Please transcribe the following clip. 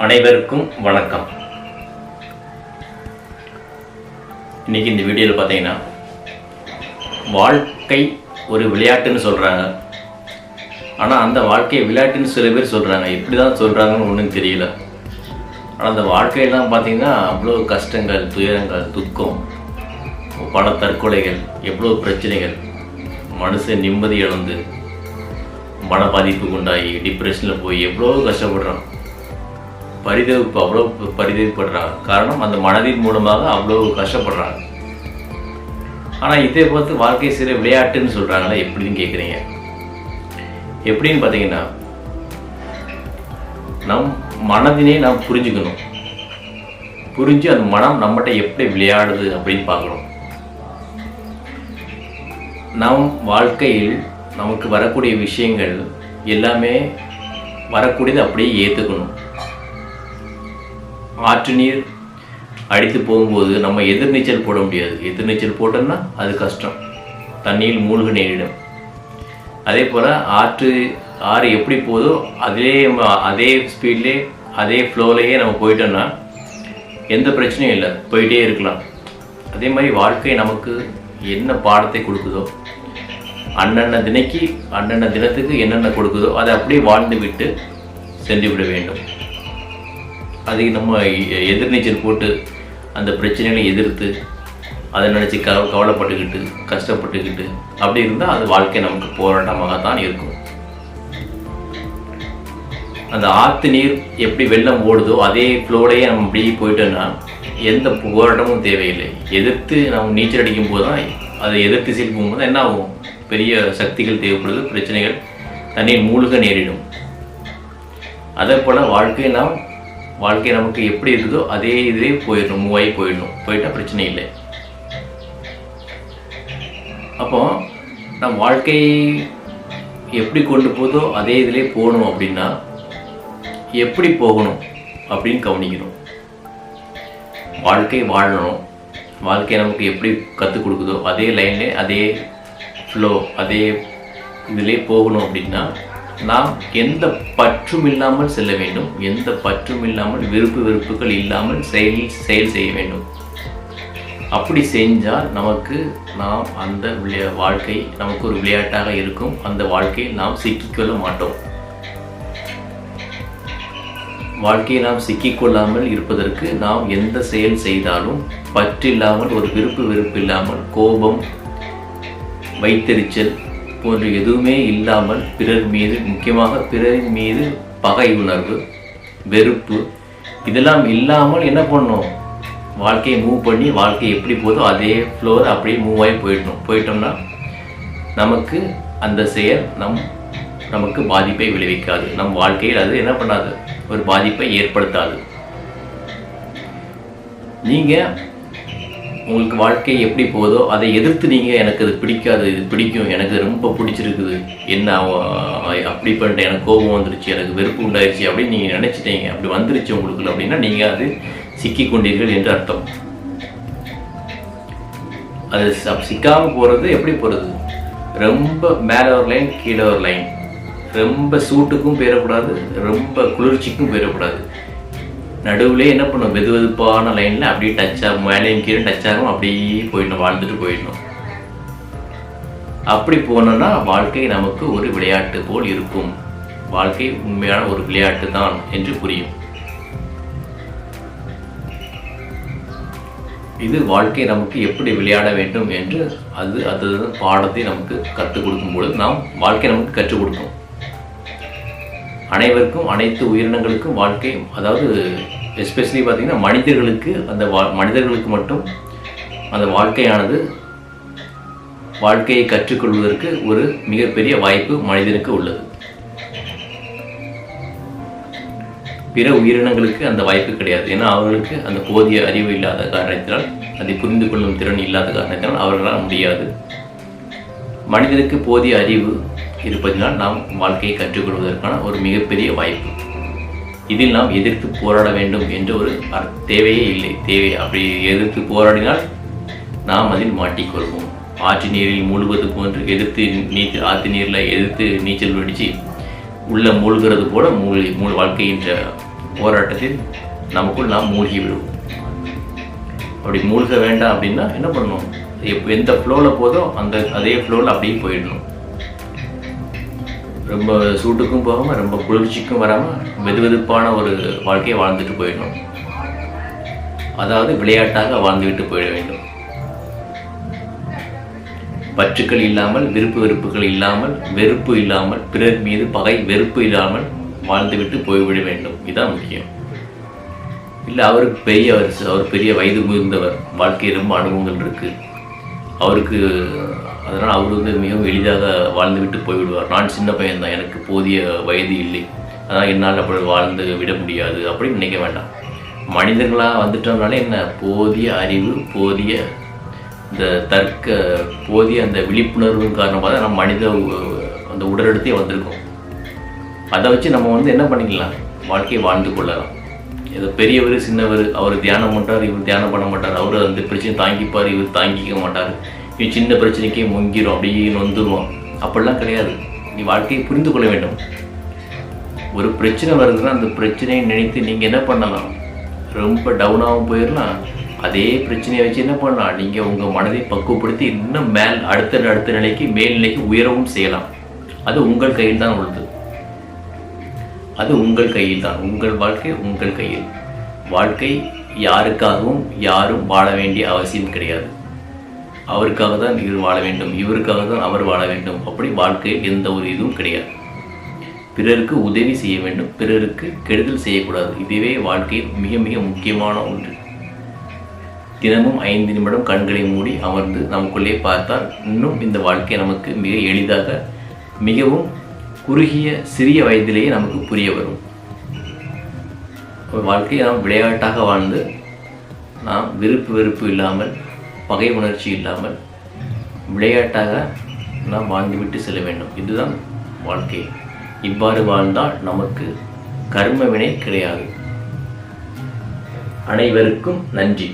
அனைவருக்கும் வணக்கம். இன்னைக்கு இந்த வீடியோவில் பார்த்தீங்கன்னா வாழ்க்கை ஒரு விளையாட்டுன்னு சொல்கிறாங்க ஆனால் அந்த வாழ்க்கையை விளையாட்டுன்னு சில பேர் சொல்கிறாங்க எப்படி தான் சொல்கிறாங்கன்னு ஒன்றும் தெரியல. ஆனால் அந்த வாழ்க்கையெல்லாம் பார்த்தீங்கன்னா அவ்வளோ கஷ்டங்கள் துயரங்கள் துக்கம் பண தற்கொலைகள் எவ்வளோ பிரச்சனைகள். மனுஷன் நிம்மதி இழந்து மன பாதிப்பு உண்டாகி டிப்ரெஷனில் போய் எவ்வளோ கஷ்டப்படுறான். பரிதவிப்பு அவ்வளோ பரிதவிப்படுறாங்க. காரணம் அந்த மனதின் மூலமாக அவ்வளோ கஷ்டப்படுறாங்க. ஆனால் இதை பார்த்து வாழ்க்கை சில விளையாட்டுன்னு சொல்கிறாங்களே எப்படின்னு கேட்குறீங்க எப்படின்னு பார்த்தீங்கன்னா நம் மனதினே நாம் புரிஞ்சுக்கணும். புரிஞ்சு அந்த மனம் நம்மகிட்ட எப்படி விளையாடுது அப்படின்னு பார்க்கணும். நம் வாழ்க்கையில் நமக்கு வரக்கூடிய விஷயங்கள் எல்லாமே வரக்கூடியது அப்படியே ஏற்றுக்கணும் ஆற்று நீர் அடித்து போகும்போது நம்ம எதிர்நீச்சல் போட முடியாது. எதிர்நீச்சல் போட்டோம்னா அது கஷ்டம். தண்ணியில் மூழ்க நேரிடும் அதே போல் ஆற்று ஆறு எப்படி போதோ அதே அதே ஸ்பீட்லேயே அதே ஃப்ளோலையே நம்ம போயிட்டோம்னா எந்த பிரச்சனையும் இல்லை. போயிட்டே இருக்கலாம். அதே மாதிரி வாழ்க்கை நமக்கு என்ன பாடத்தை கொடுக்குதோ அன்னன்ன தினைக்கு அன்னன்ன தினத்துக்கு என்னென்ன கொடுக்குதோ அதை அப்படியே வாழ்ந்து விட்டு சென்று விட வேண்டும். அதுக்கு நம்ம எ- எதிர்நீச்சல் போட்டு அந்த பிரச்சனைகளை எதிர்த்து அதை நினச்சி கவ கவலைப்பட்டுக்கிட்டு கஷ்டப்பட்டுக்கிட்டு அப்படி இருந்தால் அது வாழ்க்கை நமக்கு போராட்டமாக தான் இருக்கும். அந்த ஆற்று நீர் எப்படி வெள்ளம் ஓடுதோ அதே ஃப்ளோலையே நம்ம அப்படியே போயிட்டோம்னா எந்த போராட்டமும் தேவையில்லை. எதிர்த்து நம்ம நீச்சல் அடிக்கும் போது தான் அதை எதிர்த்து திசையில் போகும்போது என்ன ஆகும்? பெரிய சக்திகள் தேவைப்படுது பிரச்சனைகள் தண்ணீர் மூழ்க நேரிடும். அதே போல் வாழ்க்கையை நாம் வாழ்க்கை நமக்கு எப்படி இருக்குதோ அதே இதே போயிடணும் மூவாகி போயிடணும். போயிட்டால் பிரச்சனை இல்லை. அப்போ நம் வாழ்க்கை எப்படி கொண்டு போதோ அதே இதிலே போகணும் அப்படின்னா எப்படி போகணும் அப்படின்னு கவனிக்கணும். வாழ்க்கை வாழணும். வாழ்க்கை நமக்கு எப்படி கற்றுக் கொடுக்குதோ அதே லைன்லே அதே ஃப்ளோ அதே இதிலே போகணும் அப்படின்னா நாம் எந்த பற்றும் இல்லாமல் செல்ல வேண்டும். எந்த பற்றும் இல்லாமல் விருப்பு வெறுப்புகள் இல்லாமல் செயல் செயல் செய்ய வேண்டும். அப்படி செஞ்சால் நமக்கு நாம் அந்த விளையா வாழ்க்கை நமக்கு ஒரு விளையாட்டாக இருக்கும். அந்த வாழ்க்கையில் நாம் சிக்கிக்கொள்ள மாட்டோம். வாழ்க்கையை நாம் சிக்கிக்கொள்ளாமல் இருப்பதற்கு நாம் எந்த செயல் செய்தாலும் பற்றில்லாமல் ஒரு விருப்பு வெறுப்பு இல்லாமல் கோபம் வைத்தெரிச்சல் போன்ற எதுவுமே இல்லாமல் பிறர் மீது முக்கியமாக பிறர் மீது பகை உணர்வு வெறுப்பு இதெல்லாம் இல்லாமல் என்ன பண்ணணும்? வாழ்க்கையை மூவ் பண்ணி வாழ்க்கை எப்படி போதோ அதே ஃப்ளோர் அப்படியே மூவ் ஆகி போயிடணும். போயிட்டோம்னா நமக்கு அந்த செயல் நம் நமக்கு பாதிப்பை விளைவிக்காது. நம் வாழ்க்கையில் அது என்ன பண்ணாது? ஒரு பாதிப்பை ஏற்படுத்தாது. நீங்கள் உங்களுக்கு வாழ்க்கை எப்படி போதோ அதை எதிர்த்து நீங்கள் எனக்கு அது பிடிக்காது இது பிடிக்கும் எனக்கு ரொம்ப பிடிச்சிருக்குது. என்ன அப்படி பண்ணிட்டு எனக்கு கோபம் வந்துருச்சு எனக்கு வெறுப்பு உண்டாயிருச்சு அப்படின்னு நீங்கள் நினச்சிட்டீங்க. அப்படி வந்துருச்சு உங்களுக்கு அப்படின்னா நீங்கள் அது சிக்கி கொண்டீர்கள் என்று அர்த்தம். அது சிக்காமல் போகிறது எப்படி போகிறது ரொம்ப மேலே ஒரு லைன் கீழே ஒரு லைன் ரொம்ப சூட்டுக்கும் போயிடக்கூடாது ரொம்ப குளிர்ச்சிக்கும் போயிடக்கூடாது. நடுவில் என்ன பண்ணும்? வெது வெதுப்பான லைனில் அப்படியே டச் ஆகும். மேலேயும் கீழே டச் ஆகும். அப்படியே போயிடணும். வாழ்ந்துட்டு போயிடணும். அப்படி போனோன்னா வாழ்க்கை நமக்கு ஒரு விளையாட்டு போல் இருக்கும். வாழ்க்கை உண்மையான ஒரு விளையாட்டு தான் என்று புரியும். இது வாழ்க்கை நமக்கு எப்படி விளையாட வேண்டும் என்று அது அது பாடத்தை நமக்கு கற்றுக் கொடுக்கும் பொழுது நாம் வாழ்க்கை நமக்கு கற்றுக் கொடுக்கும். அனைவருக்கும் அனைத்து உயிரினங்களுக்கும் வாழ்க்கை அதாவது எஸ்பெஷலி பார்த்திங்கன்னா மனிதர்களுக்கு அந்த வா மனிதர்களுக்கு மட்டும் அந்த வாழ்க்கையானது வாழ்க்கையை கற்றுக்கொள்வதற்கு ஒரு மிகப்பெரிய வாய்ப்பு மனிதனுக்கு உள்ளது. பிற உயிரினங்களுக்கு அந்த வாய்ப்பு கிடையாது. ஏன்னா அவர்களுக்கு அந்த போதிய அறிவு இல்லாத காரணத்தினால் அதை புரிந்து கொள்ளும் திறன் இல்லாத காரணத்தினால் அவர்களால் முடியாது. மனிதனுக்கு போதிய அறிவு இருப்பதினால் நாம் வாழ்க்கையை கற்றுக்கொள்வதற்கான ஒரு மிகப்பெரிய வாய்ப்பு. இதில் நாம் எதிர்த்து போராட வேண்டும் என்ற ஒரு தேவையே இல்லை. தேவை. அப்படி எதிர்த்து போராடினால் நாம் அதில் மாட்டிக்கொள்வோம். ஆற்று நீரில் மூழ்குவது போன்று எதிர்த்து நீச்சல் ஆற்று நீரில் எதிர்த்து நீச்சல் வெடிச்சு உள்ள மூழ்கிறது போல மூழ்கி மூழ் வாழ்க்கையின்ற போராட்டத்தில் நமக்குள் நாம் மூழ்கி விடுவோம். அப்படி மூழ்க வேண்டாம் அப்படின்னா என்ன பண்ணணும் எப் எந்த ஃப்ளோவில் போதோ அந்த அதே ஃப்ளோவில் அப்படியே போயிடணும். ரொம்ப சூட்டுக்கும் போகாமல் ரொம்ப குளிர்ச்சிக்கும் வராமல் வெதுவெதுப்பான ஒரு வாழ்க்கையை வாழ்ந்துட்டு போயிடணும். அதாவது விளையாட்டாக வாழ்ந்துவிட்டு போயிட வேண்டும். பற்றுக்கள் இல்லாமல் விருப்பு வெறுப்புகள் இல்லாமல் வெறுப்பு இல்லாமல் பிறர் மீது பகை வெறுப்பு இல்லாமல் வாழ்ந்துவிட்டு போய்விட வேண்டும். இதுதான் முக்கியம். இல்லை அவருக்கு பெரிய அவர் பெரிய வயது முதிர்ந்தவர். வாழ்க்கையில் ரொம்ப அனுபவங்கள் இருக்குது அவருக்கு அதனால் அவர் வந்து மிகவும் எளிதாக வாழ்ந்துவிட்டு போய்விடுவார். நான் சின்ன பையன் தான் எனக்கு போதிய வயது இல்லை. அதனால் என்னால் அப்படி வாழ்ந்து விட முடியாது அப்படின்னு நினைக்க வேண்டாம். மனிதர்களாக வந்துட்டோம்னாலே என்ன? போதிய அறிவு போதிய இந்த தர்க்க போதிய அந்த விழிப்புணர்வு காரணமாக தான் நம்ம மனித உ- அந்த உடலெடுத்தே வந்திருக்கோம். அதை வச்சு நம்ம வந்து என்ன பண்ணிக்கலாம்? வாழ்க்கையை வாழ்ந்து கொள்ளலாம். ஏதோ பெரியவர் சின்னவர் அவர் தியானம் பண்ணுறார் இவர் தியானம் பண்ண மாட்டார். அவர் அந்த பிரச்சனை தாங்கிப்பார் இவர் தாங்கிக்க மாட்டார். நீ சின்ன பிரச்சனைக்கே முங்கிரும் அப்படியே நொந்துருவோம். அப்படிலாம் கிடையாது. நீ வாழ்க்கையை புரிந்து கொள்ள வேண்டும். ஒரு பிரச்சனை வருதுன்னா அந்த பிரச்சனையை நினைத்து நீங்கள் என்ன பண்ணலாம்? ரொம்ப டவுனாகவும் போயிடலாம் அதே பிரச்சனையை வச்சு என்ன பண்ணலாம்? நீங்கள் உங்கள் மனதை பக்குவப்படுத்தி இன்னும் மேல் அடுத்த அடுத்த நிலைக்கு மேல்நிலைக்கு உயரவும் செய்யலாம். அது உங்கள் கையில் தான் உள்ளது. அது உங்கள் கையில் தான். உங்கள் வாழ்க்கை உங்கள் கையில். வாழ்க்கை யாருக்காகவும் யாரும் வாழ வேண்டிய அவசியம் கிடையாது. அவருக்காக தான் இவர் வாழ வேண்டும் இவருக்காக தான் அவர் வாழ வேண்டும். அப்படி வாழ்க்கையில் எந்த ஒரு இதுவும் கிடையாது. பிறருக்கு உதவி செய்ய வேண்டும் பிறருக்கு கெடுதல் செய்யக்கூடாது. இதுவே வாழ்க்கையில் மிக மிக முக்கியமான ஒன்று. தினமும் ஐந்து நிமிடம் கண்களை மூடி அமர்ந்து நமக்குள்ளே பார்த்தால் இன்னும் இந்த வாழ்க்கை நமக்கு மிக எளிதாக மிகவும் குறுகிய சிறிய வயதிலேயே நமக்கு புரிய வரும். ஒரு வாழ்க்கையை நாம் விளையாட்டாக வாழ்ந்து நாம் விருப்பு வெறுப்பு இல்லாமல் பகை உணர்ச்சி இல்லாமல் விளையாட்டாக நாம் வாழ்ந்துவிட்டு செல்ல வேண்டும். இதுதான் வாழ்க்கை. இவ்வாறு வாழ்ந்தால் நமக்கு கர்மவினை கிடையாது. அனைவருக்கும் நன்றி.